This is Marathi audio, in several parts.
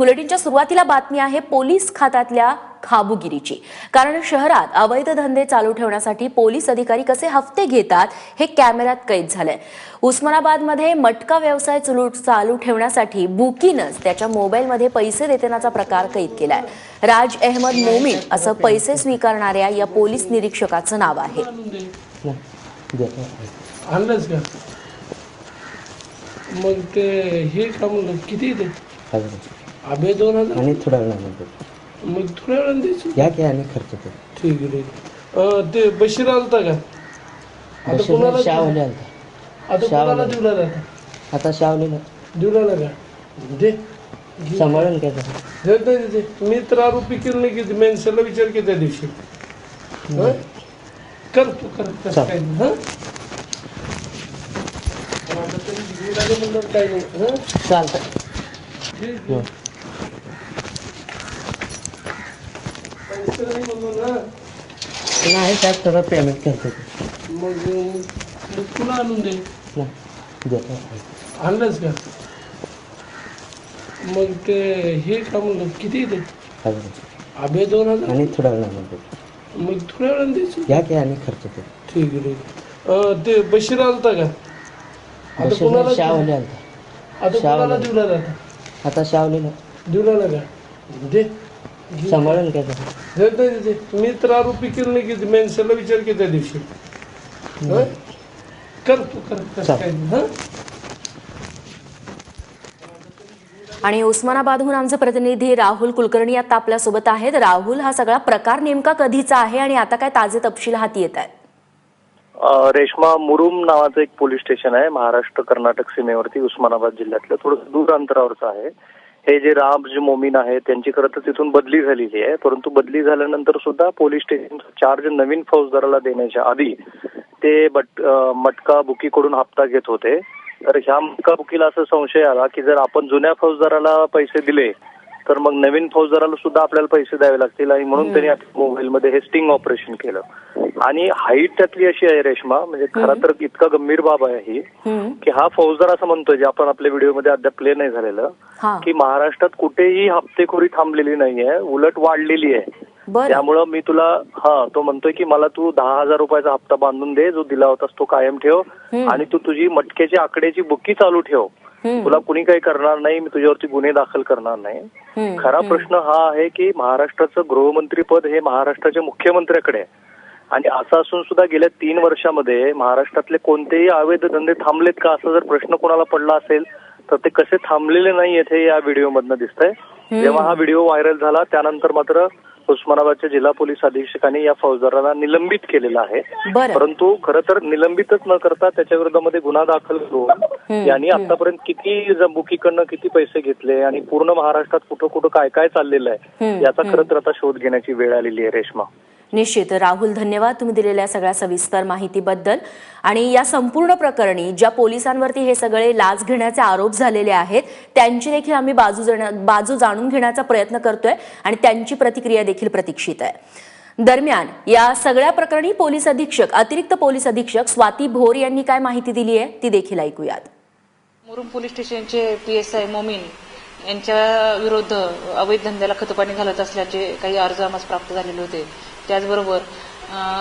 बुलेटिनच्या सुरुवातीला बातमी आहे पोलीस खात्यातल्या खाबुगिरीची. कारण शहरात अवैध धंदे चालू ठेवण्यासाठी पोलीस अधिकारी कसे हफ्ते घेतात हे कॅमेऱ्यात कैद झालंय. उस्मानाबादमध्ये मटका व्यवसाय चालू चालू ठेवण्यासाठी बुकीनंच त्याच्या मोबाईलमध्ये पैसे देतानाचा प्रकार कैद केलाय. राज अहमद मोमीन असं पैसे स्वीकारणाऱ्या या पोलीस निरीक्षकाचं नाव आहे. मग ते हे किती आबे दोन हजार? आणि थोड्या वेळानंतर मग थोड्या वेळानं द्यायचं या की आणि खर्च करू. ठीक आहे ठीक आहे. अं, ते बशीर आलता का? आता कोणाला शावले आलता. आता शावले. कोणाला देऊ लागला आता? आता शावलेला देऊ लागला का? दे. सांभाळून काय तसं दे दे दे, दे. मी तर आरोपी केलं नाही की मेन्सला विचार की त्या दिवशी. हं? कर तू कर कसं. काय नाही, हं? आता तरी देऊ लागले म्हणल्यावर काय नाही हं? चालतं घे, घे. नाही थोडं पेमेंट करतो. मग मग तुला आणून दे. देतो आणलंच का? मग ते हे का म्हणलं किती ते? आबे दोन हजार? आणि थोड्या वेळानंतर मग थोड्या वेळानं द्यायचं या की आणि खर्च करू. ठीक आहे ठीक आहे. अं, ते बशीर आलता का? आता कोणाला शावले आलता. आता शावले. कोणाला देऊ लागला आता आता शावलेला देऊ लागला का? दे. सांभाळून काय तसं मी तर आरोपी केलं नाही की मेन्सला विचार की त्या दिवशी. हं? कर तू कर कसं चाल. काय नाही, हं? आणि उस्मानाबादहून आमचे प्रतिनिधी राहुल कुलकर्णी आता आपल्यासोबत आहेत. राहुल हा सगळा प्रकार नेमका कधीचा आहे आणि आता काय ताजे तपशील हाती येत आहेत? अ, रेश्मा मुरुम नावाचं एक पोलीस स्टेशन आहे. महाराष्ट्र कर्नाटक सीमेवरती उस्मानाबाद जिल्ह्यातलं. थोडं दूर अंतरावरचं आहे. हे जे राज मोमीन आहे त्यांची खरं तर तिथून बदली झालेली आहे. परंतु बदली झाल्यानंतर सुद्धा पोलीस स्टेशनचा चार्ज नवीन फौजदाराला देण्याच्या आधी ते बट मटका बुकीकडून हप्ता घेत होते. तर ह्या मटका बुकीला असं संशय आला की जर आपण जुन्या फौजदाराला पैसे दिले तर मग नवीन फौजदाराला सुद्धा आपल्याला पैसे द्यावे लागतील आणि म्हणून त्यांनी मोबाईलमध्ये हे स्टिंग ऑपरेशन केलं. आणि हाईट त्यातली अशी आहे रेश्मा म्हणजे खरं तर इतका गंभीर बाब आहे ही. की हा फौजदार असं म्हणतोय जे आपण आपल्या व्हिडिओमध्ये अद्याप प्ले नाही झालेलं की महाराष्ट्रात कुठेही हप्तेखोरी थांबलेली नाहीये उलट वाढलेली आहे. त्यामुळं मी तुला हा तो म्हणतोय की मला तू दहा हजार रुपयाचा हप्ता बांधून दे जो दिला होतास तो कायम ठेव आणि तू तुझी मटक्याची आकड्याची बुकी चालू ठेव. तुला कुणी काही करणार नाही मी तुझ्यावरती गुन्हे दाखल करणार नाही. खरा प्रश्न हा आहे की महाराष्ट्राचं गृहमंत्री पद हे महाराष्ट्राच्या मुख्यमंत्र्याकडे आहे. आणि असं असून सुद्धा गेल्या तीन वर्षामध्ये महाराष्ट्रातले कोणतेही अवैध धंदे थांबलेत का असा जर प्रश्न कोणाला पडला असेल तर ते कसे थांबलेले नाही हे या व्हिडिओमधनं दिसतंय. जेव्हा हा व्हिडिओ व्हायरल झाला त्यानंतर मात्र उस्मानाबादच्या जिल्हा पोलीस अधीक्षकांनी या फौजदाराला निलंबित केलेलं आहे. परंतु खरं तर निलंबितच न करता त्याच्या विरोधामध्ये गुन्हा दाखल करून यांनी आतापर्यंत किती जंबुकीकडनं किती पैसे घेतले आणि पूर्ण महाराष्ट्रात कुठं कुठं काय काय चाललेलं आहे याचा खरं तर आता शोध घेण्याची वेळ आलेली आहे रेश्मा. निश्चित. राहुल धन्यवाद तुम्ही दिलेल्या सगळ्या सविस्तर माहितीबद्दल. आणि या संपूर्ण प्रकरणी ज्या पोलिसांवरती हे सगळे लाच घेण्याचे आरोप झालेले आहेत त्यांची देखील आम्ही बाजू बाजू जाणून घेण्याचा प्रयत्न करतोय आणि त्यांची प्रतिक्रिया देखील प्रतीक्षित आहे. दरम्यान या सगळ्या प्रकरणी पोलीस अधीक्षक अतिरिक्त पोलीस अधीक्षक स्वाती भोर यांनी काय माहिती दिली आहे ती देखील ऐकूयात. मुरुम पोलीस स्टेशनचे पी एस आय मोमीन यांच्या विरुद्ध अवैध धंद्याला खतपाणी घालत असल्याचे काही अर्ज आम्हाला प्राप्त झालेले होते. त्याचबरोबर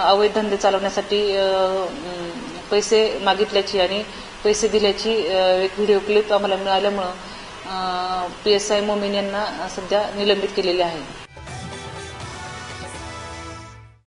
अवैध धंदे चालवण्यासाठी पैसे मागितल्याची आणि पैसे दिल्याची एक व्हिडिओ क्लिप आम्हाला मिळाल्यामुळं पी एस आय मोमीन यांना सध्या निलंबित केलेले आहे.